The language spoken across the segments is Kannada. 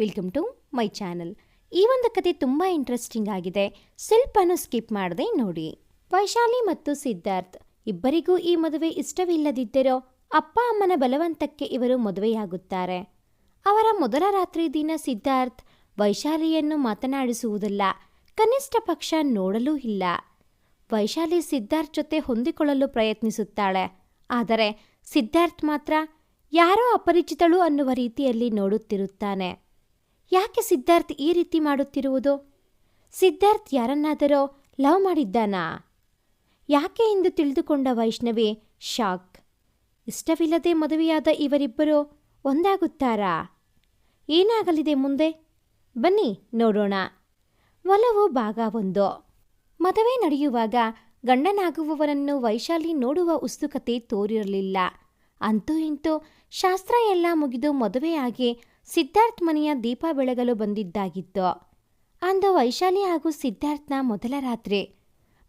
ವೆಲ್ಕಮ್ ಟು ಮೈ ಚಾನಲ್ ಈ ಒಂದು ಕತೆ ತುಂಬ ಇಂಟ್ರೆಸ್ಟಿಂಗ್ ಆಗಿದೆ. ಸ್ವಲ್ಪನೂ ಸ್ಕಿಪ್ ಮಾಡದೆ ನೋಡಿ. ವೈಶಾಲಿ ಮತ್ತು ಸಿದ್ಧಾರ್ಥ್ ಇಬ್ಬರಿಗೂ ಈ ಮದುವೆ ಇಷ್ಟವಿಲ್ಲದಿದ್ದರೂ ಅಪ್ಪ ಅಮ್ಮನ ಬಲವಂತಕ್ಕೆ ಇವರು ಮದುವೆಯಾಗುತ್ತಾರೆ. ಅವರ ಮೊದಲ ರಾತ್ರಿ ದಿನ ಸಿದ್ಧಾರ್ಥ್ ವೈಶಾಲಿಯನ್ನು ಮಾತನಾಡಿಸುವುದಿಲ್ಲ, ಕನಿಷ್ಠ ಪಕ್ಷ ನೋಡಲೂ ಇಲ್ಲ. ವೈಶಾಲಿ ಸಿದ್ಧಾರ್ಥ್ ಜೊತೆ ಹೊಂದಿಕೊಳ್ಳಲು ಪ್ರಯತ್ನಿಸುತ್ತಾಳೆ. ಆದರೆ ಸಿದ್ಧಾರ್ಥ್ ಮಾತ್ರ ಯಾರೋ ಅಪರಿಚಿತಳು ಅನ್ನುವ ರೀತಿಯಲ್ಲಿ ನೋಡುತ್ತಿರುತ್ತಾನೆ. ಯಾಕೆ ಸಿದ್ಧಾರ್ಥ್ ಈ ರೀತಿ ಮಾಡುತ್ತಿರುವುದು? ಸಿದ್ಧಾರ್ಥ್ ಯಾರನ್ನಾದರೂ ಲವ್ ಮಾಡಿದ್ದಾನಾ? ಯಾಕೆ ಎಂದು ತಿಳಿದುಕೊಂಡ ವೈಷ್ಣವಿ? ಶಾಕ್. ಇಷ್ಟವಿಲ್ಲದೆ ಮದುವೆಯಾದ ಇವರಿಬ್ಬರು ಒಂದಾಗುತ್ತಾರಾ? ಏನಾಗಲಿದೆ ಮುಂದೆ? ಬನ್ನಿ, ನೋಡೋಣ. ಒಲವು ಭಾಗ ಒಂದು. ಮದುವೆ ನಡೆಯುವಾಗ ಗಂಡನಾಗುವವರನ್ನು ವೈಶಾಲಿ ನೋಡುವ ಉತ್ಸುಕತೆ ತೋರಿರಲಿಲ್ಲ. ಅಂತೂ ಇಂತೂ ಶಾಸ್ತ್ರ ಎಲ್ಲ ಮುಗಿದು ಮದುವೆಯಾಗಿ ಸಿದ್ಧಾರ್ಥ್ ಮನೆಯ ದೀಪ ಬೆಳಗಲು ಬಂದಿದ್ದಾಗಿತ್ತು. ಅಂದು ವೈಶಾಲಿ ಹಾಗೂ ಸಿದ್ಧಾರ್ಥ್ನ ಮೊದಲ ರಾತ್ರಿ.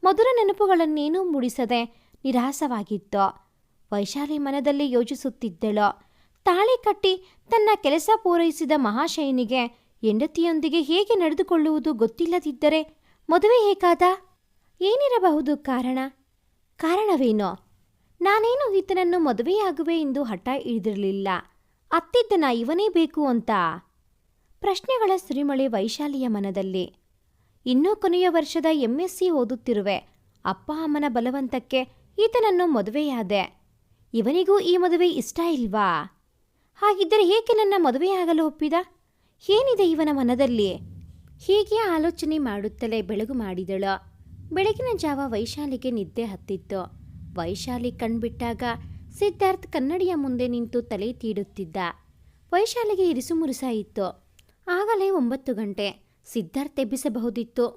ಮಧುರ ನೆನಪುಗಳನ್ನೇನೂ ಮೂಡಿಸದೆ ನಿರಾಸವಾಗಿತ್ತು. ವೈಶಾಲಿ ಮನದಲ್ಲಿ ಯೋಚಿಸುತ್ತಿದ್ದಳು. ತಾಳಿ ಕಟ್ಟಿ ತನ್ನ ಕೆಲಸ ಪೂರೈಸಿದ ಮಹಾಶಯನಿಗೆ ಹೆಂಡತಿಯೊಂದಿಗೆ ಹೇಗೆ ನಡೆದುಕೊಳ್ಳುವುದು ಗೊತ್ತಿಲ್ಲದಿದ್ದರೆ ಮದುವೆ ಹೇಗಾದ? ಏನಿರಬಹುದು ಕಾರಣ? ಕಾರಣವೇನೋ? ನಾನೇನು ಈತನನ್ನು ಮದುವೆಯಾಗುವೆ ಎಂದು ಹಠ ಹಿಡಿದಿರಲಿಲ್ಲ. ಅತ್ತಿದ್ದನ ಇವನೇ ಬೇಕು ಅಂತ. ಪ್ರಶ್ನೆಗಳ ಸುರಿಮಳೆ ವೈಶಾಲಿಯ ಮನದಲ್ಲಿ. ಇನ್ನೂ ಕೊನೆಯ ವರ್ಷದ ಎಂಎಸ್ಸಿ ಓದುತ್ತಿರುವೆ. ಅಪ್ಪ ಅಮ್ಮನ ಬಲವಂತಕ್ಕೆ ಈತನನ್ನು ಮದುವೆಯಾದೆ. ಇವನಿಗೂ ಈ ಮದುವೆ ಇಷ್ಟ ಇಲ್ವಾ? ಹಾಗಿದ್ದರೆ ಏಕೆ ನನ್ನ ಮದುವೆಯಾಗಲು ಒಪ್ಪಿದ? ಏನಿದೆ ಇವನ ಮನದಲ್ಲಿ? ಹೀಗೆ ಆಲೋಚನೆ ಮಾಡುತ್ತಲೇ ಬೆಳಗು ಮಾಡಿದಳು. ಬೆಳಗಿನ ಜಾವ ವೈಶಾಲಿಗೆ ನಿದ್ದೆ ಹತ್ತಿತ್ತು. ವೈಶಾಲಿ ಕಣ್ಬಿಟ್ಟಾಗ ಸಿದ್ಧಾರ್ಥ್ ಕನ್ನಡಿಯ ಮುಂದೆ ನಿಂತು ತಲೆ ತೀಡುತ್ತಿದ್ದ. ವೈಶಾಲಿಗೆ ಇರಿಸುಮುರುಸಾಯಿತ್ತು ಆಗಲೇ ಒಂಬತ್ತು ಗಂಟೆ. ಸಿದ್ಧಾರ್ಥ್ ಎಬ್ಬಿಸಬಹುದಿತ್ತು.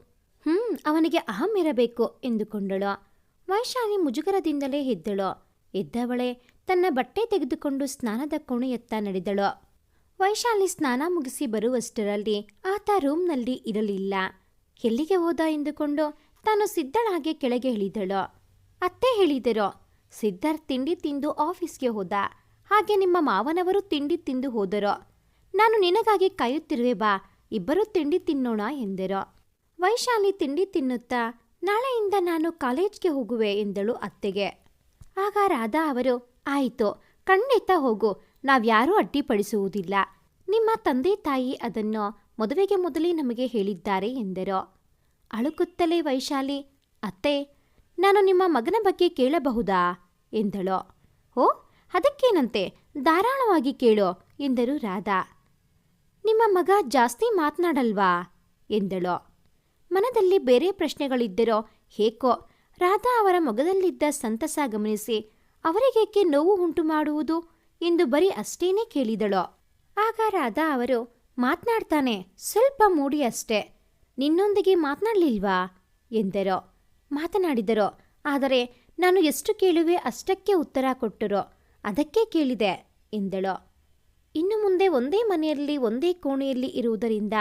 ಹ್ಮ್, ಅವನಿಗೆ ಅಹಂ ಇರಬೇಕು ಎಂದುಕೊಂಡಳು. ವೈಶಾಲಿ ಮುಜುಗರದಿಂದಲೇ ಎದ್ದಳು. ಎದ್ದವಳೆ ತನ್ನ ಬಟ್ಟೆ ತೆಗೆದುಕೊಂಡು ಸ್ನಾನದ ಕೋಣೆಯತ್ತ ನಡೆದಳು. ವೈಶಾಲಿ ಸ್ನಾನ ಮುಗಿಸಿ ಬರುವಷ್ಟರಲ್ಲಿ ಆತ ರೂಮ್ನಲ್ಲಿ ಇರಲಿಲ್ಲ. ಎಲ್ಲಿಗೆ ಹೋದ ಎಂದುಕೊಂಡು ತಾನು ಸಿದ್ಧಳಾಗಿ ಕೆಳಗೆ ಇಳಿದಳು. ಅತ್ತೆ ಹೇಳಿದರು ಸಿದ್ಧಾರ್ಥ್ ತಿಂಡಿ ತಿಂದು ಆಫೀಸ್ಗೆ ಹೋದ. ಹಾಗೆ ನಿಮ್ಮ ಮಾವನವರು ತಿಂಡಿ ತಿಂದು ಹೋದರು? ನಾನು ನಿನಗಾಗಿ ಕಾಯುತ್ತಿರುವೆ ಬಾ, ಇಬ್ಬರೂ ತಿಂಡಿ ತಿನ್ನೋಣ ಎಂದರು. ವೈಶಾಲಿ ತಿಂಡಿ ತಿನ್ನುತ್ತಾ, ನಾಳೆಯಿಂದ ನಾನು ಕಾಲೇಜ್ಗೆ ಹೋಗುವೆ ಎಂದಳು ಅತ್ತೆಗೆ. ಆಗ ರಾಧಾ ಅವರು, ಆಯಿತು ಖಂಡಿತ ಹೋಗು, ನಾವ್ಯಾರೂ ಅಡ್ಡಿಪಡಿಸುವುದಿಲ್ಲ. ನಿಮ್ಮ ತಂದೆ ತಾಯಿ ಅದನ್ನು ಮದುವೆಗೆ ಮೊದಲೇ ನಮಗೆ ಹೇಳಿದ್ದಾರೆ ಎಂದರು. ಅಳುಕುತ್ತಲೇ ವೈಶಾಲಿ, ಅತ್ತೆ ನಾನು ನಿಮ್ಮ ಮಗನ ಬಗ್ಗೆ ಕೇಳಬಹುದಾ? ಎಂದಳು. ಓ, ಅದಕ್ಕೇನಂತೆ? ಧಾರಾಳವಾಗಿ ಕೇಳು, ಎಂದರು ರಾಧಾ. ನಿಮ್ಮ ಮಗ ಜಾಸ್ತಿ ಮಾತನಾಡಲ್ವಾ? ಎಂದಳು. ಮನದಲ್ಲಿ ಬೇರೆ ಪ್ರಶ್ನೆಗಳಿದ್ದರೋ ಹೇಕೋ, ರಾಧಾ ಅವರ ಮಗದಲ್ಲಿದ್ದ ಸಂತಸ ಗಮನಿಸಿ, ಅವರಿಗೇಕೆ ನೋವು ಉಂಟು ಮಾಡುವುದು ಎಂದು ಬರೀ ಅಷ್ಟೇನೇ ಕೇಳಿದಳು. ಆಗ ರಾಧಾ ಅವರು, ಮಾತನಾಡ್ತಾನೆ, ಸ್ವಲ್ಪ ಮೂಡಿ ಅಷ್ಟೇ. ನಿನ್ನೊಂದಿಗೆ ಮಾತನಾಡಲಿಲ್ವಾ? ಎಂದರು. ಮಾತನಾಡಿದರು. ಆದರೆ ನಾನು ಎಷ್ಟು ಕೇಳುವೆ ಅಷ್ಟಕ್ಕೆ ಉತ್ತರ ಕೊಟ್ಟರು. ಅದಕ್ಕೆ ಕೇಳಿದೆ ಎಂದಳು. ಇನ್ನು ಮುಂದೆ ಒಂದೇ ಮನೆಯಲ್ಲಿ ಒಂದೇ ಕೋಣೆಯಲ್ಲಿ ಇರುವುದರಿಂದ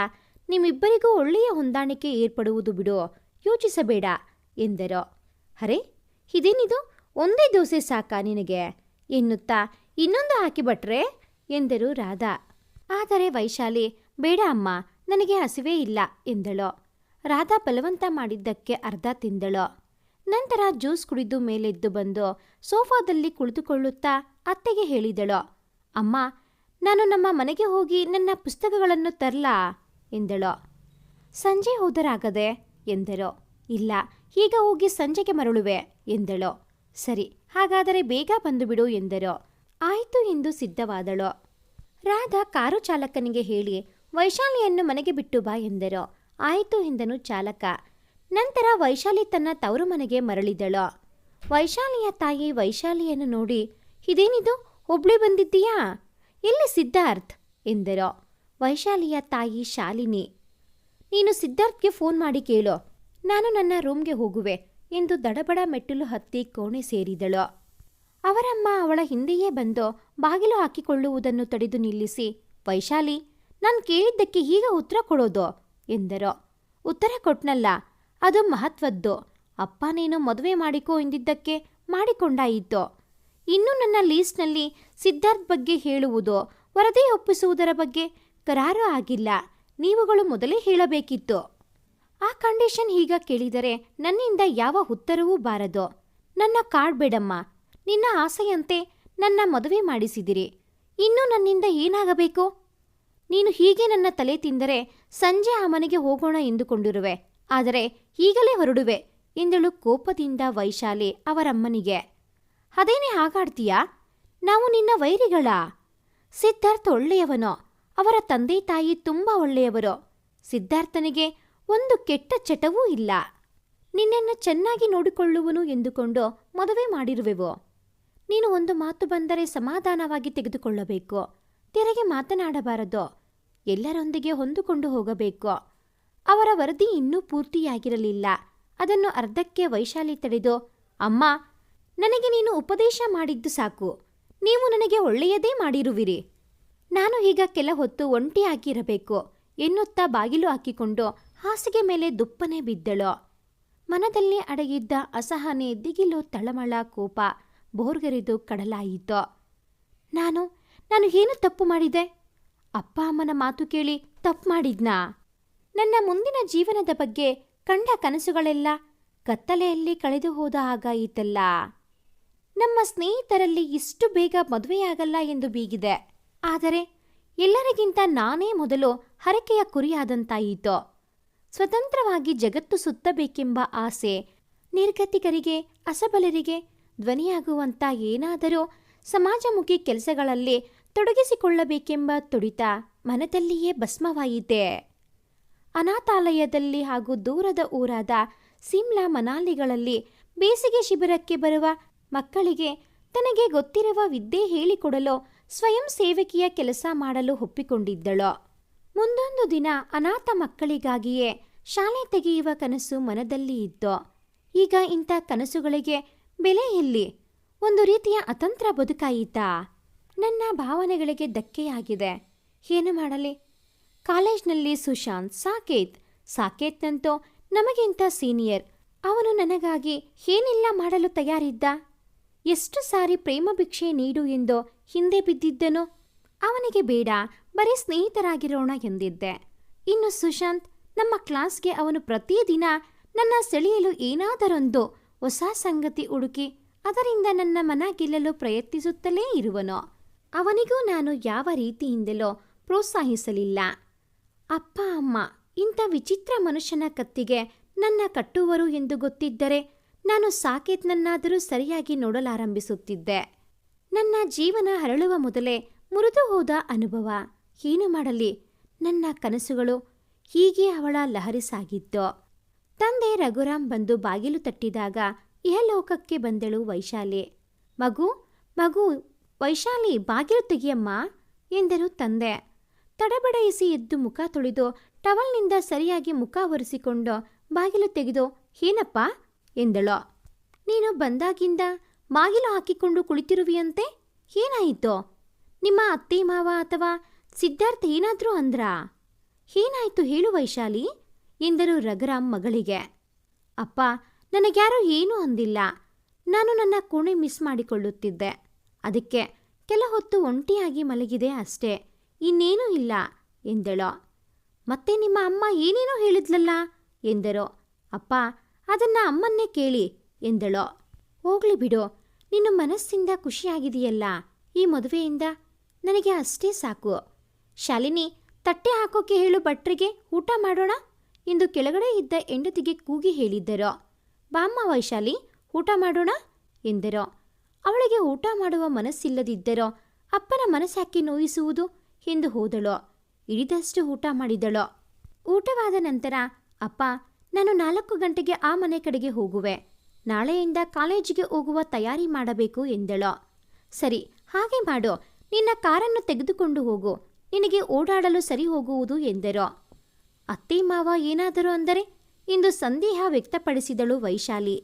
ನಿಮ್ಮಿಬ್ಬರಿಗೂ ಒಳ್ಳೆಯ ಹೊಂದಾಣಿಕೆ ಏರ್ಪಡುವುದು ಬಿಡು, ಯೋಚಿಸಬೇಡ ಎಂದರು. ಅರೆ, ಇದೇನಿದು? ಒಂದೇ ದೋಸೆ ಸಾಕಾ ನಿನಗೆ? ಎನ್ನುತ್ತಾ, ಇನ್ನೊಂದು ಹಾಕಿಬಟ್ರೆ ಎಂದರು ರಾಧಾ. ಆದರೆ ವೈಶಾಲಿ, ಬೇಡ ಅಮ್ಮ, ನನಗೆ ಹಸಿವೇ ಇಲ್ಲ ಎಂದಳು. ರಾಧಾ ಬಲವಂತ ಮಾಡಿದ್ದಕ್ಕೆ ಅರ್ಧ ತಿಂದಳು. ನಂತರ ಜ್ಯೂಸ್ ಕುಡಿದು ಮೇಲೆದ್ದು ಬಂದು ಸೋಫಾದಲ್ಲಿ ಕುಳಿತುಕೊಳ್ಳುತ್ತಾ ಅತ್ತೆಗೆ ಹೇಳಿದಳು, ಅಮ್ಮ, ನಾನು ನಮ್ಮ ಮನೆಗೆ ಹೋಗಿ ನನ್ನ ಪುಸ್ತಕಗಳನ್ನು ತರಲಾ? ಎಂದಳು. ಸಂಜೆ ಹೋದರಾಗದೆ? ಎಂದರು. ಇಲ್ಲ, ಈಗ ಹೋಗಿ ಸಂಜೆಗೆ ಮರಳುವೆ, ಎಂದಳು. ಸರಿ, ಹಾಗಾದರೆ ಬೇಗ ಬಂದುಬಿಡು, ಎಂದರು. ಆಯಿತು, ಎಂದು ಸಿದ್ಧವಾದಳು. ರಾಧಾ ಕಾರು ಚಾಲಕನಿಗೆ ಹೇಳಿ, ವೈಶಾಲಿಯನ್ನು ಮನೆಗೆ ಬಿಟ್ಟು ಬಾ, ಎಂದರು. ಆಯಿತು ಎಂದನು ಚಾಲಕ. ನಂತರ ವೈಶಾಲಿ ತನ್ನ ತವರು ಮನೆಗೆ ಮರಳಿದಳು. ವೈಶಾಲಿಯ ತಾಯಿ ವೈಶಾಲಿಯನ್ನು ನೋಡಿ, ಇದೇನಿದು? ಒಬ್ಳೆ ಬಂದಿದ್ದೀಯಾ? ಎಲ್ಲಿ ಸಿದ್ಧಾರ್ಥ್, ಎಂದರು. ವೈಶಾಲಿಯ ತಾಯಿ ಶಾಲಿನಿ, ನೀನು ಸಿದ್ಧಾರ್ಥ್ಗೆ ಫೋನ್ ಮಾಡಿ ಕೇಳು. ನಾನು ನನ್ನ ರೂಮ್ಗೆ ಹೋಗುವೆ, ಎಂದು ದಡಬಡ ಮೆಟ್ಟಿಲು ಹತ್ತಿ ಕೋಣೆ ಸೇರಿದಳು. ಅವರಮ್ಮ ಅವಳ ಹಿಂದೆಯೇ ಬಂದು ಬಾಗಿಲು ಹಾಕಿಕೊಳ್ಳುವುದನ್ನು ತಡೆದು ನಿಲ್ಲಿಸಿ, ವೈಶಾಲಿ, ನಾನು ಕೇಳಿದ್ದಕ್ಕೆ ಈಗ ಉತ್ತರ ಕೊಡೋದು. ಎಂದರು. ಉತ್ತರ ಕೊಟ್ನಲ್ಲ, ಅದು ಮಹತ್ವದ್ದು. ಅಪ್ಪ ನೀನು ಮದುವೆ ಮಾಡಿಕೋ ಎಂದಿದ್ದಕ್ಕೆ ಮಾಡಿಕೊಂಡಾಯಿತು? ಇನ್ನು ನನ್ನ ಲೀಸ್ಟ್ನಲ್ಲಿ ಸಿದ್ಧಾರ್ಥ್ ಬಗ್ಗೆ ಹೇಳುವುದು, ವರದಿ ಒಪ್ಪಿಸುವುದರ ಬಗ್ಗೆ ಕರಾರು ಆಗಿಲ್ಲ. ನೀವುಗಳು ಮೊದಲೇ ಹೇಳಬೇಕಿತ್ತು. ಆ ಕಂಡೀಷನ್ ಈಗ ಕೇಳಿದರೆ ನನ್ನಿಂದ ಯಾವ ಉತ್ತರವೂ ಬಾರದು. ನನ್ನ ಕಾರ್ಡ್ ಬೇಡಮ್ಮ. ನಿನ್ನ ಆಸೆಯಂತೆ ನನ್ನ ಮದುವೆ ಮಾಡಿಸಿದಿರಿ. ಇನ್ನು ನನ್ನಿಂದ ಏನಾಗಬೇಕು? ನೀನು ಹೀಗೆ ನನ್ನ ತಲೆ ತಿಂದರೆ ಸಂಜೆ ಆ ಮನೆಗೆ ಹೋಗೋಣ ಎಂದುಕೊಂಡಿರುವೆ. ಆದರೆ ಈಗಲೇ ಹೊರಡುವೆ ಎಂದಳು ಕೋಪದಿಂದ ವೈಶಾಲಿ ಅವರಮ್ಮನಿಗೆ. ಅದೇನೇ ಹಾಗಾಡ್ತೀಯಾ? ನಾವು ನಿನ್ನ ವೈರಿಗಳ? ಸಿದ್ಧಾರ್ಥ ಒಳ್ಳೆಯವನೋ? ಅವರ ತಂದೆ ತಾಯಿ ತುಂಬ ಒಳ್ಳೆಯವರು? ಸಿದ್ಧಾರ್ಥನಿಗೆ ಒಂದು ಕೆಟ್ಟ ಚಟವೂ ಇಲ್ಲ. ನಿನ್ನನ್ನು ಚೆನ್ನಾಗಿ ನೋಡಿಕೊಳ್ಳುವನು ಎಂದುಕೊಂಡು ಮದುವೆ ಮಾಡಿರುವೆವು? ನೀನು ಒಂದು ಮಾತು ಬಂದರೆ ಸಮಾಧಾನವಾಗಿ ತೆಗೆದುಕೊಳ್ಳಬೇಕು. ತೆರೆಗೆ ಮಾತನಾಡಬಾರದು. ಎಲ್ಲರೊಂದಿಗೆ ಹೊಂದಿಕೊಂಡು ಹೋಗಬೇಕು. ಅವರ ವರದಿ ಇನ್ನೂ ಪೂರ್ತಿಯಾಗಿರಲಿಲ್ಲ. ಅದನ್ನು ಅರ್ಧಕ್ಕೆ ವೈಶಾಲಿ ತಡೆದು, ಅಮ್ಮ, ನನಗೆ ನೀನು ಉಪದೇಶ ಮಾಡಿದ್ದು ಸಾಕು. ನೀವು ನನಗೆ ಒಳ್ಳೆಯದೇ ಮಾಡಿರುವಿರಿ. ನಾನು ಈಗ ಕೆಲ ಹೊತ್ತು ಒಂಟಿಯಾಗಿರಬೇಕು, ಎನ್ನುತ್ತಾ ಬಾಗಿಲು ಹಾಕಿಕೊಂಡು ಹಾಸಿಗೆ ಮೇಲೆ ದುಪ್ಪನೆ ಬಿದ್ದಳು. ಮನದಲ್ಲಿ ಅಡಗಿದ್ದ ಅಸಹನೆ ದಿಗಿಲು ತಳಮಳ ಕೋಪ ಬೋರ್ಗರಿದು ಕಡಲಾಯಿತು. ನಾನು ನಾನು ಏನು ತಪ್ಪು ಮಾಡಿದೆ? ಅಪ್ಪ ಅಮ್ಮನ ಮಾತು ಕೇಳಿ ತಪ್ಪು ಮಾಡಿದ್ನಾ? ನನ್ನ ಮುಂದಿನ ಜೀವನದ ಬಗ್ಗೆ ಕಂಡ ಕನಸುಗಳೆಲ್ಲ ಕತ್ತಲೆಯಲ್ಲಿ ಕಳೆದು ಹೋದ ಹಾಗಾಯಿತಲ್ಲ ನಮ್ಮ ಸ್ನೇಹಿತರಲ್ಲಿ ಇಷ್ಟು ಬೇಗ ಮದುವೆಯಾಗಲ್ಲ ಎಂದು ಬೀಗಿದೆ. ಆದರೆ ಎಲ್ಲರಿಗಿಂತ ನಾನೇ ಮೊದಲು ಹರಕೆಯ ಕುರಿಯಾದಂತಾಯಿತು. ಸ್ವತಂತ್ರವಾಗಿ ಜಗತ್ತು ಸುತ್ತಬೇಕೆಂಬ ಆಸೆ, ನಿರ್ಗತಿಕರಿಗೆ, ಅಸಬಲರಿಗೆ ಧ್ವನಿಯಾಗುವಂಥ ಏನಾದರೂ ಸಮಾಜಮುಖಿ ಕೆಲಸಗಳಲ್ಲಿ ತೊಡಗಿಸಿಕೊಳ್ಳಬೇಕೆಂಬ ತುಡಿತ ಮನದಲ್ಲಿಯೇ ಭಸ್ಮವಾಯಿತೆ. ಅನಾಥಾಲಯದಲ್ಲಿ ಹಾಗೂ ದೂರದ ಊರಾದ ಸಿಮ್ಲಾ ಮನಾಲಿಗಳಲ್ಲಿ ಬೇಸಿಗೆ ಶಿಬಿರಕ್ಕೆ ಬರುವ ಮಕ್ಕಳಿಗೆ ತನಗೆ ಗೊತ್ತಿರುವ ವಿದ್ಯೆ ಹೇಳಿಕೊಡಲು ಸ್ವಯಂ ಸೇವಕಿಯ ಕೆಲಸ ಮಾಡಲು ಒಪ್ಪಿಕೊಂಡಿದ್ದಳು. ಮುಂದೊಂದು ದಿನ ಅನಾಥ ಮಕ್ಕಳಿಗಾಗಿಯೇ ಶಾಲೆ ತೆಗೆಯುವ ಕನಸು ಮನದಲ್ಲಿ ಇತ್ತು. ಈಗ ಇಂಥ ಕನಸುಗಳಿಗೆ ಬೆಲೆ ಎಲ್ಲಿ? ಒಂದು ರೀತಿಯ ಅತಂತ್ರ ಬದುಕಾಯಿತಾ? ನನ್ನ ಭಾವನೆಗಳಿಗೆ ಧಕ್ಕೆಯಾಗಿದೆ. ಏನು ಮಾಡಲಿ? ಕಾಲೇಜ್ನಲ್ಲಿ ಸುಶಾಂತ್ ಸಾಕೇತ್. ಸಾಕೇತ್ನಂತೂ ನಮಗಿಂತ ಸೀನಿಯರ್. ಅವನು ನನಗಾಗಿ ಏನೆಲ್ಲ ಮಾಡಲು ತಯಾರಿದ್ದ? ಎಷ್ಟು ಸಾರಿ ಪ್ರೇಮ ಭಿಕ್ಷೆ ನೀಡು ಎಂದು ಹಿಂದೆ ಬಿದ್ದಿದ್ದನು? ಅವನಿಗೆ ಬೇಡ, ಬರೀ ಸ್ನೇಹಿತರಾಗಿರೋಣ ಎಂದಿದ್ದೆ. ಇನ್ನು ಸುಶಾಂತ್, ನಮ್ಮ ಕ್ಲಾಸ್ಗೆ ಅವನು ಪ್ರತಿದಿನ ನನ್ನ ಸೆಳೆಯಲು ಏನಾದರೊಂದು ಹೊಸ ಸಂಗತಿ ಹುಡುಕಿ, ಅದರಿಂದ ನನ್ನ ಮನ ಗೆಲ್ಲಲು ಪ್ರಯತ್ನಿಸುತ್ತಲೇ ಇರುವನು. ಅವನಿಗೂ ನಾನು ಯಾವ ರೀತಿಯಿಂದಲೋ ಪ್ರೋತ್ಸಾಹಿಸಲಿಲ್ಲ. ಅಪ್ಪ, ಅಮ್ಮ, ಇಂಥ ವಿಚಿತ್ರ ಮನುಷ್ಯನ ಕತ್ತಿಗೆ ನನ್ನ ಕಟ್ಟುವರು ಎಂದು ಗೊತ್ತಿದ್ದರೆ ನಾನು ಸಾಕೇತ್ನನ್ನಾದರೂ ಸರಿಯಾಗಿ ನೋಡಲಾರಂಭಿಸುತ್ತಿದ್ದೆ. ನನ್ನ ಜೀವನ ಹರಳುವ ಮೊದಲೇ ಮುರಿದು ಹೋದ ಅನುಭವ. ಏನು ಮಾಡಲಿ? ನನ್ನ ಕನಸುಗಳು ಹೀಗೆ ಅವಳ ಲಹರಿ ಸಾಗಿತ್ತು ತಂದೆ ರಘುರಾಮ್ ಬಂದು ಬಾಗಿಲು ತಟ್ಟಿದಾಗ ಇಹಲೋಕಕ್ಕೆ ಬಂದಳು ವೈಶಾಲಿ. ಮಗು ಮಗು ವೈಶಾಲಿ ಬಾಗಿಲು ತೆಗಿಯಮ್ಮ ಎಂದರು ತಂದೆ. ತಡಬಡಯಿಸಿ ಎದ್ದು ಮುಖ ತೊಳೆದು ಟವಲ್ನಿಂದ ಸರಿಯಾಗಿ ಮುಖ ಒರೆಸಿಕೊಂಡು ಬಾಗಿಲು ತೆಗೆದು, ಏನಪ್ಪ? ಎಂದಳು. ನೀನು ಬಂದಾಗಿಂದ ಬಾಗಿಲು ಹಾಕಿಕೊಂಡು ಕುಳಿತಿರುವಿಯಂತೆ? ಏನಾಯಿತು? ನಿಮ್ಮ ಅತ್ತೆ, ಮಾವ ಅಥವಾ ಸಿದ್ಧಾರ್ಥ ಏನಾದರೂ ಅಂದ್ರಾ? ಏನಾಯಿತು ಹೇಳು ವೈಶಾಲಿ, ಎಂದರು ರಘುರಾಮ್ ಮಗಳಿಗೆ. ಅಪ್ಪ, ನನಗ್ಯಾರೂ ಏನೂ ಅಂದಿಲ್ಲ. ನಾನು ನನ್ನ ಕೋಣೆ ಮಿಸ್ ಮಾಡಿಕೊಳ್ಳುತ್ತಿದ್ದೆ. ಅದಕ್ಕೆ ಕೆಲ ಹೊತ್ತು ಒಂಟಿಯಾಗಿ ಮಲಗಿದೆ ಅಷ್ಟೇ. ಇನ್ನೇನೂ ಇಲ್ಲ ಎಂದಳು. ಮತ್ತೆ ನಿಮ್ಮ ಅಮ್ಮ ಏನೇನೋ ಹೇಳಿದ್ಲಲ್ಲ ಎಂದರು. ಅಪ್ಪ, ಅದನ್ನ ಅಮ್ಮನ್ನೇ ಕೇಳಿ ಎಂದಳು. ಹೋಗ್ಲಿ ಬಿಡು, ನಿನ್ನ ಮನಸ್ಸಿಂದ ಖುಷಿಯಾಗಿದೆಯಲ್ಲ ಈ ಮದುವೆಯಿಂದ? ನನಗೆ ಅಷ್ಟೇ ಸಾಕು. ಶಾಲಿನಿ, ತಟ್ಟೆ ಹಾಕೋಕೆ ಹೇಳು ಭಟ್ರಿಗೆ, ಊಟ ಮಾಡೋಣ ಎಂದು ಕೆಳಗಡೆ ಇದ್ದ ಹೆಂಡತಿಗೆ ಕೂಗಿ ಹೇಳಿದ್ದರು. ಬಾಮ್ಮ, ವೈಶಾಲಿ, ಊಟ ಮಾಡೋಣ ಎಂದರು. ಅವಳಿಗೆ ಊಟ ಮಾಡುವ ಮನಸ್ಸಿಲ್ಲದಿದ್ದರೋ ಅಪ್ಪನ ಮನಸ್ಸಾಕಿ ನೋಯಿಸುವುದು ಎಂದು ಹೋದಳು. ಇಳಿದಷ್ಟು ಊಟ ಮಾಡಿದಳು. ಊಟವಾದ ನಂತರ, ಅಪ್ಪ, ನಾನು ನಾಲ್ಕು ಗಂಟೆಗೆ ಆ ಮನೆ ಕಡೆಗೆ ಹೋಗುವೆ. ನಾಳೆಯಿಂದ ಕಾಲೇಜಿಗೆ ಹೋಗುವ ತಯಾರಿ ಮಾಡಬೇಕು ಎಂದಳು. ಸರಿ, ಹಾಗೆ ಮಾಡು. ನಿನ್ನ ಕಾರನ್ನು ತೆಗೆದುಕೊಂಡು ಹೋಗು. ನಿನಗೆ ಓಡಾಡಲು ಸರಿ ಹೋಗುವುದು ಎಂದರು. ಅತ್ತೆ, ಮಾವ ಏನಾದರೂ ಅಂದರೆ? ಇಂದು ಸಂದೇಹ ವ್ಯಕ್ತಪಡಿಸಿದಳು ವೈಶಾಲಿ.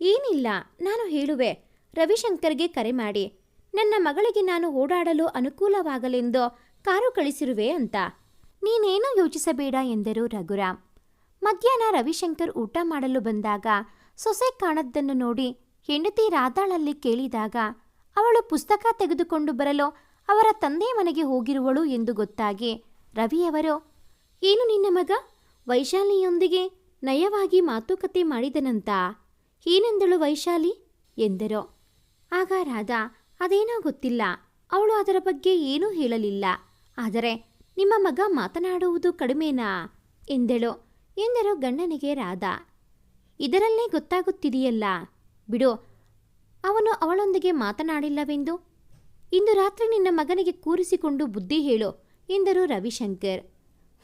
ಏನಿಲ್ಲ, ನಾನು ಹೇಳುವೆ. ರವಿಶಂಕರ್ಗೆ ಕರೆ ಮಾಡಿ, ನನ್ನ ಮಗಳಿಗೆ ನಾನು ಓಡಾಡಲು ಅನುಕೂಲವಾಗಲೆಂದು ಕಾರು ಕಳಿಸಿರುವೆ ಅಂತ. ನೀನೇನೂ ಯೋಚಿಸಬೇಡ ಎಂದರು ರಘುರಾಮ್. ಮಧ್ಯಾಹ್ನ ರವಿಶಂಕರ್ ಊಟ ಮಾಡಲು ಬಂದಾಗ ಸೊಸೆ ಕಾಣದ್ದನ್ನು ನೋಡಿ ಹೆಂಡತಿ ರಾಧಾಳಲ್ಲಿ ಕೇಳಿದಾಗ, ಅವಳು ಪುಸ್ತಕ ತೆಗೆದುಕೊಂಡು ಬರಲು ಅವರ ತಂದೆ ಮನೆಗೆ ಹೋಗಿರುವಳು ಎಂದು ಗೊತ್ತಾಗಿ ರವಿಯವರು ಏನು ನಿನ್ನ ಮಗ? ವೈಶಾಲಿಯೊಂದಿಗೆ ನಯವಾಗಿ ಮಾತುಕತೆ ಮಾಡಿದನಂತ? ಏನೆಂದಳು ವೈಶಾಲಿ? ಎಂದರು. ಆಗ ರಾಧಾ, ಅದೇನೋ ಗೊತ್ತಿಲ್ಲ. ಅವಳು ಅದರ ಬಗ್ಗೆ ಏನೂ ಹೇಳಲಿಲ್ಲ. ಆದರೆ ನಿಮ್ಮ ಮಗ ಮಾತನಾಡುವುದು ಕಡಿಮೆನಾ? ಎಂದಳು. ಎಂದರು ಗಂಡನಿಗೆ ರಾಧಾ. ಇದರಲ್ಲೇ ಗೊತ್ತಾಗುತ್ತಿದೆಯಲ್ಲ. ಬಿಡು, ಅವನು ಅವಳೊಂದಿಗೆ ಮಾತನಾಡಿಲ್ಲವೆಂದು? ಇಂದು ರಾತ್ರಿ ನಿನ್ನ ಮಗನಿಗೆ ಕೂರಿಸಿಕೊಂಡು ಬುದ್ಧಿ ಹೇಳು, ಎಂದರು ರವಿಶಂಕರ್.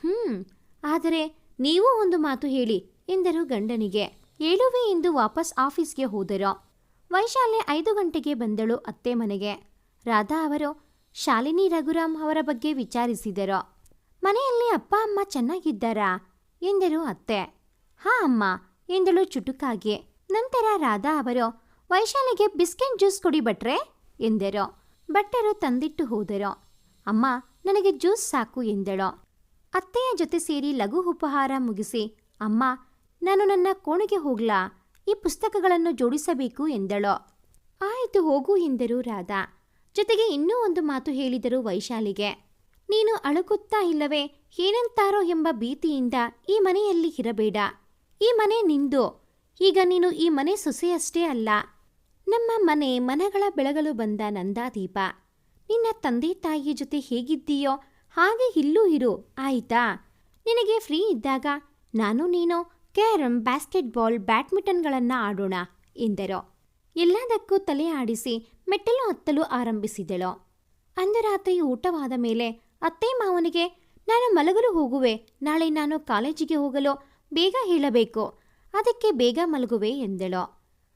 ಹ್ಮ್, ಆದರೆ ನೀವು ಒಂದು ಮಾತು ಹೇಳಿ, ಎಂದರು ಗಂಡನಿಗೆ. ಹೇಳುವೆ ಎಂದು ವಾಪಸ್ ಆಫೀಸ್ಗೆ ಹೋದರು. ವೈಶಾಲಿ ಐದು ಗಂಟೆಗೆ ಬಂದಳು ಅತ್ತೆ ಮನೆಗೆ. ರಾಧಾ ಅವರು, ಶಾಲಿನಿ ರಘುರಾಮ್ ಅವರ ಬಗ್ಗೆ ವಿಚಾರಿಸಿದರು? ಮನೆಯಲ್ಲಿ ಅಪ್ಪ, ಅಮ್ಮ ಚೆನ್ನಾಗಿದ್ದಾರಾ? ಎಂದರು ಅತ್ತೆ. ಹಾ, ಅಮ್ಮ, ಎಂದಳು ಚುಟುಕಾಗಿ. ನಂತರ ರಾಧಾ ಅವರು, ವೈಶಾಲಿಗೆ ಬಿಸ್ಕೆಟ್ ಜ್ಯೂಸ್ ಕೊಡಿ ಭಟ್ರೆ, ಎಂದರು. ಭಟ್ಟರು ತಂದಿಟ್ಟು ಹೋದರು. ಅಮ್ಮ, ನನಗೆ ಜ್ಯೂಸ್ ಸಾಕು, ಎಂದಳು. ಅತ್ತೆಯ ಜೊತೆ ಸೇರಿ ಲಘು ಉಪಹಾರ ಮುಗಿಸಿ, ಅಮ್ಮ, ನಾನು ನನ್ನ ಕೋಣೆಗೆ ಹೋಗ್ಲಾ? ಈ ಪುಸ್ತಕಗಳನ್ನು ಜೋಡಿಸಬೇಕು ಎಂದಳು. ಆಯಿತು ಹೋಗು ಎಂದರು ರಾಧಾ. ಜೊತೆಗೆ ಇನ್ನೂ ಒಂದು ಮಾತು ಹೇಳಿದರು ವೈಶಾಲಿಗೆ. ನೀನು ಅಳುಕುತ್ತಾ ಇಲ್ಲವೇ? ಏನಂತಾರೋ ಎಂಬ ಭೀತಿಯಿಂದ ಈ ಮನೆಯಲ್ಲಿ ಇರಬೇಡ. ಈ ಮನೆ ನಿಂದು. ಈಗ ನೀನು ಈ ಮನೆ ಸೊಸೆಯಷ್ಟೇ ಅಲ್ಲ. ನಮ್ಮ ಮನೆ ಮನಗಳ ಬೆಳಗಲು ಬಂದ ನಂದಾದೀಪ. ನಿನ್ನ ತಂದೆ ತಾಯಿಯ ಜೊತೆ ಹೇಗಿದ್ದೀಯೋ ಹಾಗೆ ಇಲ್ಲೂ ಇರು, ಆಯಿತಾ? ನಿನಗೆ ಫ್ರೀ ಇದ್ದಾಗ ನಾನು ನೀನು ಕ್ಯಾರಮ್ ಬ್ಯಾಸ್ಕೆಟ್ಬಾಲ್ ಬ್ಯಾಡ್ಮಿಂಟನ್ಗಳನ್ನು ಆಡೋಣ, ಎಂದರು. ಎಲ್ಲದಕ್ಕೂ ತಲೆ ಆಡಿಸಿ ಮೆಟ್ಟಲು ಹತ್ತಲು ಆರಂಭಿಸಿದಳು. ಅಂದು ರಾತ್ರಿ ಊಟವಾದ ಮೇಲೆ ಅತ್ತೆ ಮಾವನಿಗೆ, ನಾನು ಮಲಗಲು ಹೋಗುವೆ, ನಾಳೆ ನಾನು ಕಾಲೇಜಿಗೆ ಹೋಗಲು ಬೇಗ ಹೇಳಬೇಕು, ಅದಕ್ಕೆ ಬೇಗ ಮಲಗುವೆ, ಎಂದಳು.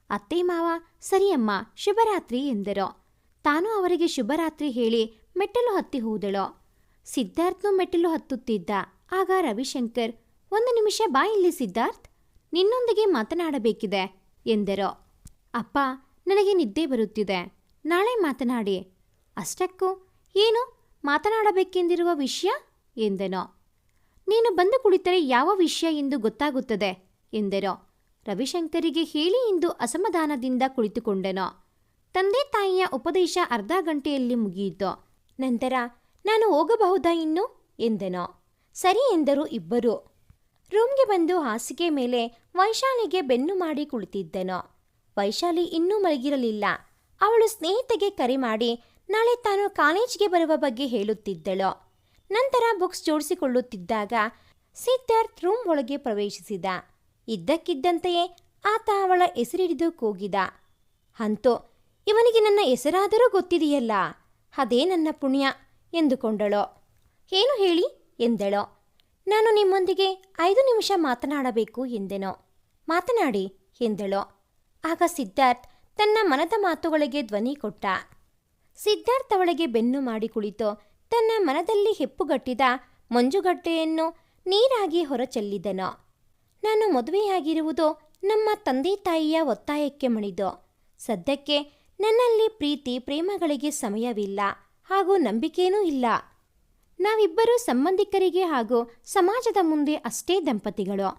ಅತ್ತೆ ಮಾವ, ಸರಿಯಮ್ಮ, ಶುಭರಾತ್ರಿ, ಎಂದರು. ತಾನು ಅವರಿಗೆ ಶುಭರಾತ್ರಿ ಹೇಳಿ ಮೆಟ್ಟಲು ಹತ್ತಿ ಹೋದಳು. ಸಿದ್ಧಾರ್ಥನು ಮೆಟ್ಟಲು ಹತ್ತುತ್ತಿದ್ದ, ಆಗ ರವಿಶಂಕರ್ ಒಂದು ನಿಮಿಷ ಬಾ ಇಲ್ಲಿ ಸಿದ್ಧಾರ್ಥ್, ನಿನ್ನೊಂದಿಗೆ ಮಾತನಾಡಬೇಕಿದೆ ಎಂದರು. ಅಪ್ಪ, ನನಗೆ ನಿದ್ದೆ ಬರುತ್ತಿದೆ. ನಾಳೆ ಮಾತನಾಡಿ. ಅಷ್ಟಕ್ಕೂ ಏನು ಮಾತನಾಡಬೇಕೆಂದಿರುವ ವಿಷಯ? ಎಂದನು. ನೀನು ಬಂದು ಕುಳಿತರೆ ಯಾವ ವಿಷಯ ಎಂದು ಗೊತ್ತಾಗುತ್ತದೆ? ಎಂದರು. ರವಿಶಂಕರಿಗೆ ಹೇಳಿ ಎಂದು ಅಸಮಾಧಾನದಿಂದ ಕುಳಿತುಕೊಂಡನು. ತಂದೆ ತಾಯಿಯ ಉಪದೇಶ ಅರ್ಧ ಗಂಟೆಯಲ್ಲಿ ಮುಗಿಯಿತು. ನಂತರ, ನಾನು ಹೋಗಬಹುದಾ ಇನ್ನು? ಎಂದನು. ಸರಿ ಎಂದರು ಇಬ್ಬರು. ರೂಮ್ಗೆ ಬಂದು ಹಾಸಿಗೆ ಮೇಲೆ ವೈಶಾಲಿಗೆ ಬೆನ್ನು ಮಾಡಿ ಕುಳಿತಿದ್ದನು. ವೈಶಾಲಿ ಇನ್ನೂ ಮಲಗಿರಲಿಲ್ಲ. ಅವಳು ಸ್ನೇಹಿತೆಗೆ ಕರೆ ಮಾಡಿ ನಾಳೆ ತಾನು ಕಾಲೇಜ್ಗೆ ಬರುವ ಬಗ್ಗೆ ಹೇಳುತ್ತಿದ್ದಳು. ನಂತರ ಬುಕ್ಸ್ ಜೋಡಿಸಿಕೊಳ್ಳುತ್ತಿದ್ದಾಗ ಸಿದ್ಧಾರ್ಥ್ ರೂಮ್ ಒಳಗೆ ಪ್ರವೇಶಿಸಿದ. ಇದ್ದಕ್ಕಿದ್ದಂತೆಯೇ ಆತ ಅವಳ ಹೆಸರಿಡಿದು ಕೂಗಿದ. ಅಂತೂ, ಇವನಿಗೆ ನನ್ನ ಹೆಸರಾದರೂ ಗೊತ್ತಿದೆಯಲ್ಲ? ಅದೇ ನನ್ನ ಪುಣ್ಯ, ಎಂದುಕೊಂಡಳು. ಏನು ಹೇಳಿ? ಎಂದಳು. ನಾನು ನಿಮ್ಮೊಂದಿಗೆ ಐದು ನಿಮಿಷ ಮಾತನಾಡಬೇಕು ಎಂದೆನು. ಮಾತನಾಡಿ, ಎಂದಳು. ಆಗ ಸಿದ್ಧಾರ್ಥ್ ತನ್ನ ಮನದ ಮಾತುಗಳಿಗೆ ಧ್ವನಿ ಕೊಟ್ಟ. ಸಿದ್ಧಾರ್ಥ್ ಅವಳಿಗೆ ಬೆನ್ನು ಮಾಡಿ ಕುಳಿತು ತನ್ನ ಮನದಲ್ಲಿ ಹೆಪ್ಪುಗಟ್ಟಿದ ಮಂಜುಗಡ್ಡೆಯನ್ನು ನೀರಾಗಿ ಹೊರಚೆಲ್ಲಿದನು. ನಾನು ಮದುವೆಯಾಗಿರುವುದು ನಮ್ಮ ತಂದೆ ತಾಯಿಯ ಒತ್ತಾಯಕ್ಕೆ ಮಣಿದು. ಸದ್ಯಕ್ಕೆ ನನ್ನಲ್ಲಿ ಪ್ರೀತಿ, ಪ್ರೇಮಗಳಿಗೆ ಸಮಯವಿಲ್ಲ ಹಾಗೂ ನಂಬಿಕೆಯೂ ಇಲ್ಲ. ನಾವಿಬ್ಬರೂ ಸಂಬಂಧಿಕರಿಗೆ ಹಾಗೂ ಸಮಾಜದ ಮುಂದೆ ಅಷ್ಟೇ ದಂಪತಿಗಳು.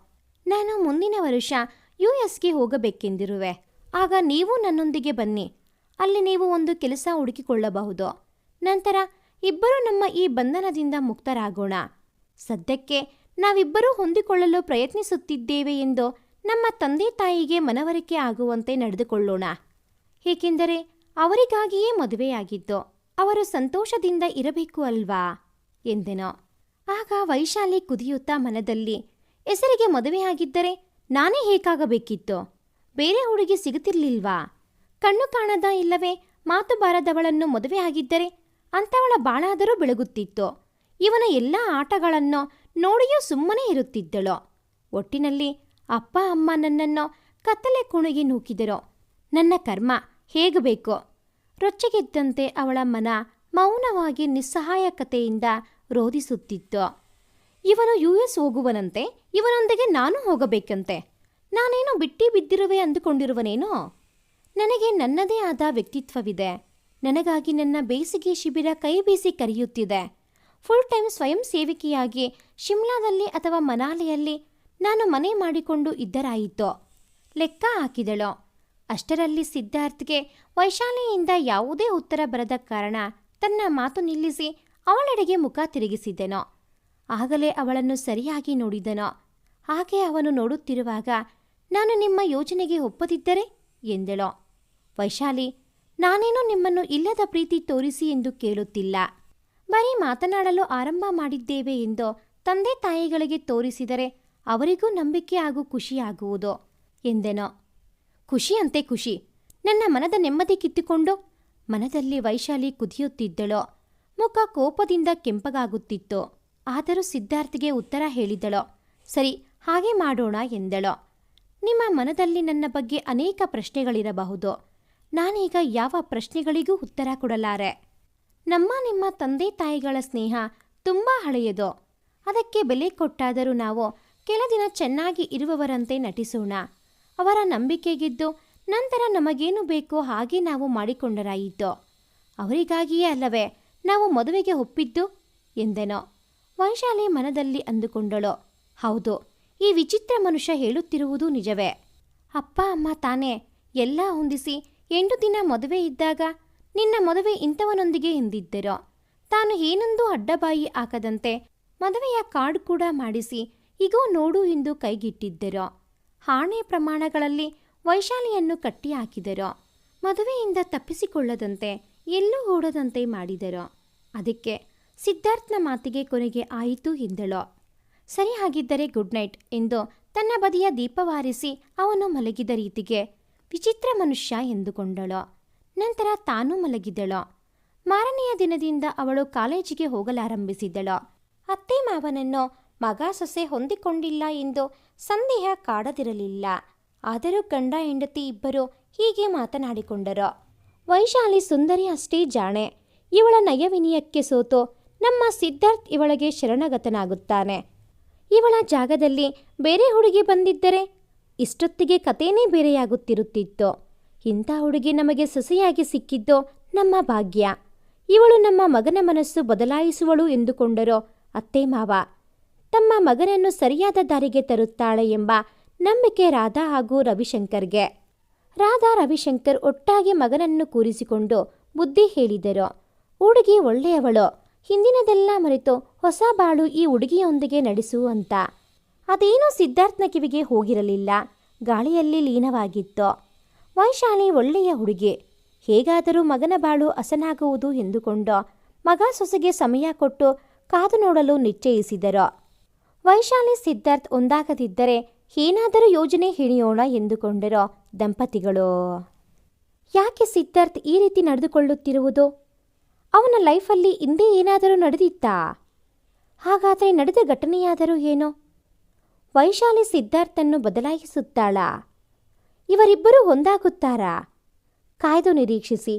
ನಾನು ಮುಂದಿನ ವರ್ಷ ಯು ಎಸ್ಗೆ ಹೋಗಬೇಕೆಂದಿರುವೆ. ಆಗ ನೀವು ನನ್ನೊಂದಿಗೆ ಬನ್ನಿ. ಅಲ್ಲಿ ನೀವು ಒಂದು ಕೆಲಸ ಹುಡುಕಿಕೊಳ್ಳಬಹುದು. ನಂತರ ಇಬ್ಬರೂ ನಮ್ಮ ಈ ಬಂಧನದಿಂದ ಮುಕ್ತರಾಗೋಣ. ಸದ್ಯಕ್ಕೆ ನಾವಿಬ್ಬರೂ ಹೊಂದಿಕೊಳ್ಳಲು ಪ್ರಯತ್ನಿಸುತ್ತಿದ್ದೇವೆ ಎಂದು ನಮ್ಮ ತಂದೆ ತಾಯಿಗೆ ಮನವರಿಕೆ ಆಗುವಂತೆ ನಡೆದುಕೊಳ್ಳೋಣ. ಏಕೆಂದರೆ ಅವರಿಗಾಗಿಯೇ ಮದುವೆಯಾಗಿದ್ದು, ಅವರು ಸಂತೋಷದಿಂದ ಇರಬೇಕು ಅಲ್ವಾ? ಎಂದೆನು. ಆಗ ವೈಶಾಲಿ ಕುದಿಯುತ್ತಾ ಮನದಲ್ಲಿ, ಹೆಸರಿಗೆ ಮದುವೆಯಾಗಿದ್ದರೆ ನಾನೇ ಹೇಗಾಗಬೇಕಿತ್ತು? ಬೇರೆ ಹುಡುಗಿ ಸಿಗುತ್ತಿರ್ಲಿಲ್ವಾ? ಕಣ್ಣು ಕಾಣದ ಇಲ್ಲವೇ ಮಾತು ಬಾರದವಳನ್ನು ಮದುವೆಯಾಗಿದ್ದರೆ ಅಂಥವಳ ಬಾಳಾದರೂ ಬೆಳಗುತ್ತಿತ್ತು. ಇವನ ಎಲ್ಲ ಆಟಗಳನ್ನು ನೋಡಿಯೂ ಸುಮ್ಮನೆ ಇರುತ್ತಿದ್ದಳು. ಒಟ್ಟಿನಲ್ಲಿ ಅಪ್ಪ, ಅಮ್ಮ ನನ್ನನ್ನು ಕತ್ತಲೆ ಕೋಣೆಗೆ ನೂಕಿದರು. ನನ್ನ ಕರ್ಮ ಹೇಗಬೇಕು? ರೊಚ್ಚಿಗೆದ್ದಂತೆ ಅವಳ ಮನ ಮೌನವಾಗಿ ನಿಸ್ಸಹಾಯಕತೆಯಿಂದ ರೋಧಿಸುತ್ತಿತ್ತು. ಇವನು ಯು ಎಸ್ ಹೋಗುವನಂತೆ, ಇವನೊಂದಿಗೆ ನಾನು ಹೋಗಬೇಕಂತೆ. ನಾನೇನು ಬಿಟ್ಟಿ ಬಿದ್ದಿರುವೆ ಅಂದುಕೊಂಡಿರುವನೇನೋ? ನನಗೆ ನನ್ನದೇ ಆದ ವ್ಯಕ್ತಿತ್ವವಿದೆ. ನನಗಾಗಿ ನನ್ನ ಬೇಸಿಗೆ ಶಿಬಿರ ಕೈ ಬೀಸಿ ಕರೆಯುತ್ತಿದೆ. ಫುಲ್ ಟೈಮ್ ಸ್ವಯಂ ಸೇವಿಕೆಯಾಗಿ ಶಿಮ್ಲಾದಲ್ಲಿ ಅಥವಾ ಮನಾಲಿಯಲ್ಲಿ ನಾನು ಮನೆ ಮಾಡಿಕೊಂಡು ಇದ್ದರಾಯಿತು. ಲೆಕ್ಕ ಹಾಕಿದಳು. ಅಷ್ಟರಲ್ಲಿ ಸಿದ್ಧಾರ್ಥ್ಗೆ ವೈಶಾಲಿಯಿಂದ ಯಾವುದೇ ಉತ್ತರ ಬರದ ಕಾರಣ ತನ್ನ ಮಾತು ನಿಲ್ಲಿಸಿ ಅವಳೆಡೆಗೆ ಮುಖ ತಿರುಗಿಸಿದ್ದೆನೋ. ಆಗಲೇ ಅವಳನ್ನು ಸರಿಯಾಗಿ ನೋಡಿದ್ದನು ಹಾಗೆ ಅವನು ನೋಡುತ್ತಿರುವಾಗ, ನಾನು ನಿಮ್ಮ ಯೋಜನೆಗೆ ಒಪ್ಪದಿದ್ದರೆ? ಎಂದಳೋ. ವೈಶಾಲಿ, ನಾನೇನೋ ನಿಮ್ಮನ್ನು ಇಲ್ಲದ ಪ್ರೀತಿ ತೋರಿಸಿ ಎಂದು ಕೇಳುತ್ತಿಲ್ಲ. ಬರೀ ಮಾತನಾಡಲು ಆರಂಭ ಮಾಡಿದ್ದೇವೆ ಎಂದು ತಂದೆ ತಾಯಿಗಳಿಗೆ ತೋರಿಸಿದರೆ ಅವರಿಗೂ ನಂಬಿಕೆ ಹಾಗೂ ಖುಷಿಯಾಗುವುದು ಎಂದೆನೋ. ಖುಷಿಯಂತೆ ಖುಷಿ. ನನ್ನ ಮನದ ನೆಮ್ಮದಿ ಕಿತ್ತುಕೊಂಡು ಮನದಲ್ಲಿ ವೈಶಾಲಿ ಕುದಿಯುತ್ತಿದ್ದಳು. ಮುಖ ಕೋಪದಿಂದ ಕೆಂಪಗಾಗುತ್ತಿತ್ತು. ಆದರೂ ಸಿದ್ಧಾರ್ಥಿಗೆ ಉತ್ತರ ಹೇಳಿದಳೋ. ಸರಿ, ಹಾಗೆ ಮಾಡೋಣ ಎಂದಳು. ನಿಮ್ಮ ಮನದಲ್ಲಿ ನನ್ನ ಬಗ್ಗೆ ಅನೇಕ ಪ್ರಶ್ನೆಗಳಿರಬಹುದು. ನಾನೀಗ ಯಾವ ಪ್ರಶ್ನೆಗಳಿಗೂ ಉತ್ತರ ಕೊಡಲಾರೆ. ನಮ್ಮ ನಿಮ್ಮ ತಂದೆ ತಾಯಿಗಳ ಸ್ನೇಹ ತುಂಬ ಹಳೆಯದು. ಅದಕ್ಕೆ ಬೆಲೆ ಕೊಟ್ಟಾದರೂ ನಾವು ಕೆಲ ದಿನ ಚೆನ್ನಾಗಿ ಇರುವವರಂತೆ ನಟಿಸೋಣ. ಅವರ ನಂಬಿಕೆಗಿದ್ದು ನಂತರ ನಮಗೇನು ಬೇಕೋ ಹಾಗೆ ನಾವು ಮಾಡಿಕೊಂಡರಾಯಿತು. ಅವರಿಗಾಗಿಯೇ ಅಲ್ಲವೇ, ನಾವು ಮದುವೆಗೆ ಒಪ್ಪಿದ್ದು? ಎಂದೆನೋ. ವೈಶಾಲಿ ಮನದಲ್ಲಿ ಅಂದುಕೊಂಡಳು. ಹೌದು, ಈ ವಿಚಿತ್ರ ಮನುಷ್ಯ ಹೇಳುತ್ತಿರುವುದು ನಿಜವೇ. ಅಪ್ಪ, ಅಮ್ಮ ತಾನೇ, ಎಲ್ಲ ಹೊಂದಿಸಿ ಎಂಟು ದಿನ ಮದುವೆ ಇದ್ದಾಗ ನಿನ್ನ ಮದುವೆ ಇಂಥವನೊಂದಿಗೆ ಎಂದಿದ್ದರೋ. ತಾನು ಏನೊಂದು ಅಡ್ಡಬಾಯಿ ಹಾಕದಂತೆ ಮದುವೆಯ ಕಾರ್ಡ್ ಕೂಡ ಮಾಡಿಸಿ ಇಗೋ ನೋಡು ಎಂದು ಕೈಗಿಟ್ಟಿದ್ದರೋ. ಹಾಣೆ ಪ್ರಮಾಣಗಳಲ್ಲಿ ವೈಶಾಲಿಯನ್ನು ಕಟ್ಟಿಹಾಕಿದರು ಮದುವೆಯಿಂದ ತಪ್ಪಿಸಿಕೊಳ್ಳದಂತೆ ಎಲ್ಲೂ ಓಡದಂತೆ ಮಾಡಿದರು. ಅದಕ್ಕೆ ಸಿದ್ಧಾರ್ಥನ ಮಾತಿಗೆ ಕೊನೆಗೆ ಆಯಿತು ಎಂದಳು. ಸರಿ ಹಾಗಿದ್ದರೆ ಗುಡ್ ನೈಟ್ ಎಂದು ತನ್ನ ಬದಿಯ ದೀಪವಾರಿಸಿ ಅವನು ಮಲಗಿದ ರೀತಿಗೆ ವಿಚಿತ್ರ ಮನುಷ್ಯ ಎಂದುಕೊಂಡಳು. ನಂತರ ತಾನೂ ಮಲಗಿದಳು. ಮಾರನೆಯ ದಿನದಿಂದ ಅವಳು ಕಾಲೇಜಿಗೆ ಹೋಗಲಾರಂಭಿಸಿದಳು. ಅತ್ತೆ ಮಾವನನ್ನು ಮಗ ಸೊಸೆ ಹೊಂದಿಕೊಂಡಿಲ್ಲ ಎಂದು ಸಂದೇಹ ಕಾಡದಿರಲಿಲ್ಲ. ಆದರೂ ಗಂಡ ಹೆಂಡತಿ ಇಬ್ಬರು ಹೀಗೆ ಮಾತನಾಡಿಕೊಂಡರು. ವೈಶಾಲಿ ಸುಂದರಿ ಅಷ್ಟೇ ಜಾಣೆ. ಇವಳ ನಯವಿನಯಕ್ಕೆ ಸೋತು ನಮ್ಮ ಸಿದ್ಧಾರ್ಥ್ ಇವಳಿಗೆ ಶರಣಗತನಾಗುತ್ತಾನೆ. ಇವಳ ಜಾಗದಲ್ಲಿ ಬೇರೆ ಹುಡುಗಿ ಬಂದಿದ್ದರೆ ಇಷ್ಟೊತ್ತಿಗೆ ಕಥೆನೇ ಬೇರೆಯಾಗುತ್ತಿರುತ್ತಿತ್ತು. ಇಂಥ ಹುಡುಗಿ ನಮಗೆ ಸೊಸೆಯಾಗಿ ಸಿಕ್ಕಿದ್ದು ನಮ್ಮ ಭಾಗ್ಯ. ಇವಳು ನಮ್ಮ ಮಗನ ಮನಸ್ಸು ಬದಲಾಯಿಸುವಳು ಎಂದುಕೊಂಡರೋ ಅತ್ತೆ ಮಾವ. ತಮ್ಮ ಮಗನನ್ನು ಸರಿಯಾದ ದಾರಿಗೆ ತರುತ್ತಾಳೆ ಎಂಬ ನಂಬಿಕೆ ರಾಧಾ ಹಾಗೂ ರವಿಶಂಕರ್ಗೆ. ರಾಧಾ ರವಿಶಂಕರ್ ಒಟ್ಟಾಗಿ ಮಗನನ್ನು ಕೂರಿಸಿಕೊಂಡು ಬುದ್ಧಿ ಹೇಳಿದರು. ಹುಡುಗಿ ಒಳ್ಳೆಯವಳು. ಹಿಂದಿನದೆಲ್ಲ ಮರೆತು ಹೊಸ ಬಾಳು ಈ ಹುಡುಗಿಯೊಂದಿಗೆ ನಡೆಸು ಅಂತ. ಅದೇನೂ ಸಿದ್ಧಾರ್ಥನ ಕಿವಿಗೆ ಹೋಗಿರಲಿಲ್ಲ. ಗಾಳಿಯಲ್ಲಿ ಲೀನವಾಗಿತ್ತು. ವೈಶಾಲಿ ಒಳ್ಳೆಯ ಹುಡುಗಿ. ಹೇಗಾದರೂ ಮಗನ ಬಾಳು ಹಸನಾಗುವುದು ಎಂದುಕೊಂಡು ಮಗ ಸೊಸೆಗೆ ಸಮಯ ಕೊಟ್ಟು ಕಾದು ನೋಡಲು ನಿಶ್ಚಯಿಸಿದರು. ವೈಶಾಲಿ ಸಿದ್ಧಾರ್ಥ್ ಒಂದಾಗದಿದ್ದರೆ ಏನಾದರೂ ಯೋಜನೆ ಹಿಡಿಯೋಣ ಎಂದುಕೊಂಡರು ದಂಪತಿಗಳು. ಯಾಕೆ ಸಿದ್ಧಾರ್ಥ್ ಈ ರೀತಿ ನಡೆದುಕೊಳ್ಳುತ್ತಿರುವುದು? ಅವನ ಲೈಫಲ್ಲಿ ಹಿಂದೆ ಏನಾದರೂ ನಡೆದಿತ್ತಾ? ಹಾಗಾದರೆ ನಡೆದ ಘಟನೆಯಾದರೂ ಏನು? ವೈಶಾಲಿ ಸಿದ್ಧಾರ್ಥನ್ನು ಬದಲಾಯಿಸುತ್ತಾಳಾ? ಇವರಿಬ್ಬರೂ ಒಂದಾಗುತ್ತಾರಾ? ಕಾಯ್ದು ನಿರೀಕ್ಷಿಸಿ.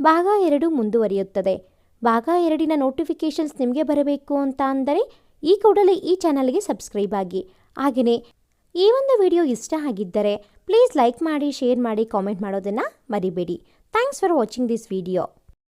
ಭಾಗ ಎರಡು ಮುಂದುವರಿಯುತ್ತದೆ. ಭಾಗ ಎರಡಿನ ನೋಟಿಫಿಕೇಷನ್ಸ್ ನಿಮಗೆ ಬರಬೇಕು ಅಂತ ಅಂದರೆ ಈ ಕೂಡಲೇ ಈ ಚಾನಲ್ಗೆ ಸಬ್ಸ್ಕ್ರೈಬ್ ಆಗಿ. ಹಾಗೆಯೇ ಈ ಒಂದು ವಿಡಿಯೋ ಇಷ್ಟ ಆಗಿದ್ದರೆ ಪ್ಲೀಸ್ ಲೈಕ್ ಮಾಡಿ, ಶೇರ್ ಮಾಡಿ, ಕಾಮೆಂಟ್ ಮಾಡೋದನ್ನು ಮರಿಬೇಡಿ. Thanks for watching this video.